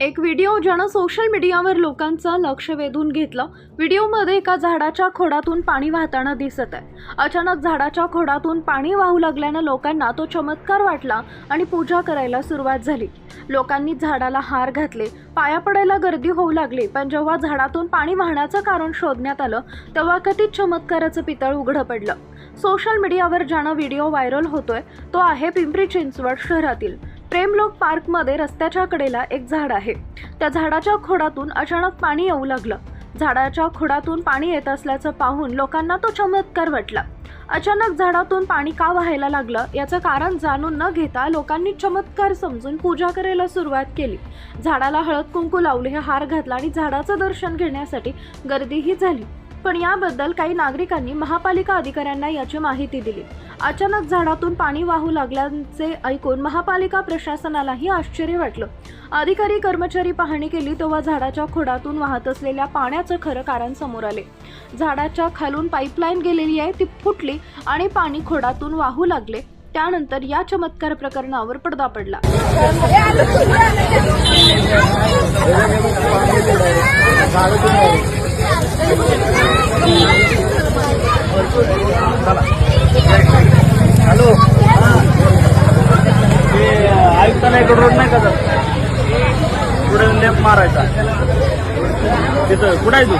एक व्हिडिओ ज्यानं सोशल मीडियावर लोकांचं लक्ष वेधून घेतलं. व्हिडिओमध्ये एका झाडाच्या खोडातून पाणी वाहताना दिसत आहे. अचानक झाडाच्या खोडातून पाणी वाहू लागल्यानं लोकांना तो चमत्कार वाटला आणि पूजा करायला सुरुवात झाली. लोकांनी झाडाला हार घातले. पाया पडायला गर्दी होऊ लागली. पण जेव्हा झाडातून पाणी वाहण्याचं कारण शोधण्यात आलं तेव्हा कथित चमत्काराचं पितळ उघडं पडलं. सोशल मीडियावर ज्यानं व्हिडिओ व्हायरल होतोय तो आहे पिंपरी चिंचवड शहरातील. प्रेमलोक पार्कमध्ये रस्त्याच्या कडेला एक झाड आहे. त्या झाडाच्या खोडातून अचानक पाणी येऊ लागलं. झाडाच्या खोडातून पाणी येत असल्याचं पाहून लोकांना तो चमत्कार वाटला. अचानक झाडातून पाणी का व्हायला लागलं याचं कारण जाणून न घेता लोकांनी चमत्कार समजून पूजा करायला सुरुवात केली. झाडाला हळद कुंकू लावले हे हार घातला आणि झाडाचं दर्शन घेण्यासाठी गर्दीही झाली. पण याबद्दल काही नागरिकांनी महापालिका अधिकाऱ्यांना याची माहिती दिली. अचानक झाडातून पाणी वाहू लागल्याचे ऐकून महापालिका प्रशासनालाही आश्चर्य वाटलं. अधिकारी कर्मचारी पाहणी केली तेव्हा झाडाच्या खोडातून वाहत असलेल्या पाण्याचं खरं कारण समोर आले. झाडाच्या खालून पाईपलाईन गेलेली आहे ती फुटली आणि पाणी खोडातून वाहू लागले. त्यानंतर या चमत्कार प्रकरणावर पडदा पडला. हॅलो. ते आयुक्ताला एक रोड नाही का सर पुढे लेफ्ट मारायचा. तिथं कुठं आहे तू?